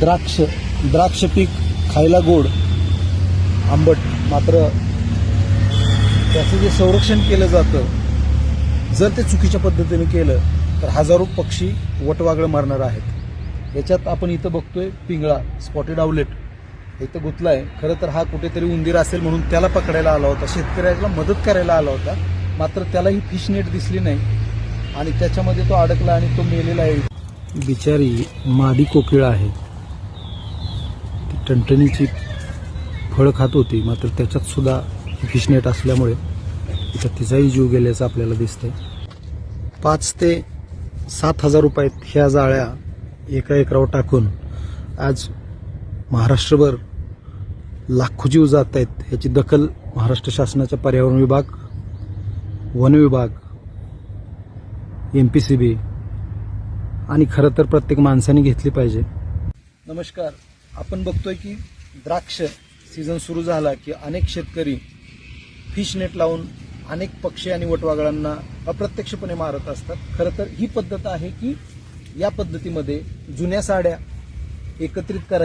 द्राक्ष द्राक्ष पीक खायला गोड आंबट मात्र त्याचं जे संरक्षण केलं जातं जर ते चुकीच्या पद्धतीने केलं तर हजारो पक्षी वटवागळं मारणार आहेत. याच्यात आपण इथं बघतोय पिंगळा स्पॉटेड आउलेट इथं गुतलाय. खरं तर हा कुठेतरी उंदीर असेल म्हणून त्याला पकडायला आला होता. शेतकऱ्याला मदत करायला आला होता. मात्र त्याला ही फिश नेट दिसली नाही. आणि त्याच्यामध्ये तो अडकला आणि तो मेलेला आहे. बिचारी मादी कोकिळा आहे. टणटणीची फळं खात होती मात्र त्याच्यात सुद्धा फिश नेट असल्यामुळे इथं तिचाही जीव गेल्याचं आपल्याला दिसतंय. पाच ते सात हजार रुपयात ह्या जाळ्या एका एकरावर टाकून आज महाराष्ट्रभर लाखो जीव जात आहेत ह्याची दखल महाराष्ट्र शासनाचा पर्यावरण विभाग वन विभाग एम पी सी बी आणि खरं तर प्रत्येक माणसाने घेतली पाहिजे. नमस्कार. आपण बघतोय की द्राक्ष सीझन सुरू झाला की अनेक शेतकरी फिश नेट लावून अनेक पक्षी आणि वटवागळांना अप्रत्यक्षपणे मारत असतात. खरं तर ही पद्धत आहे की या पद्धतीमध्ये जुन्या साड्या एकत्रित करायच्या.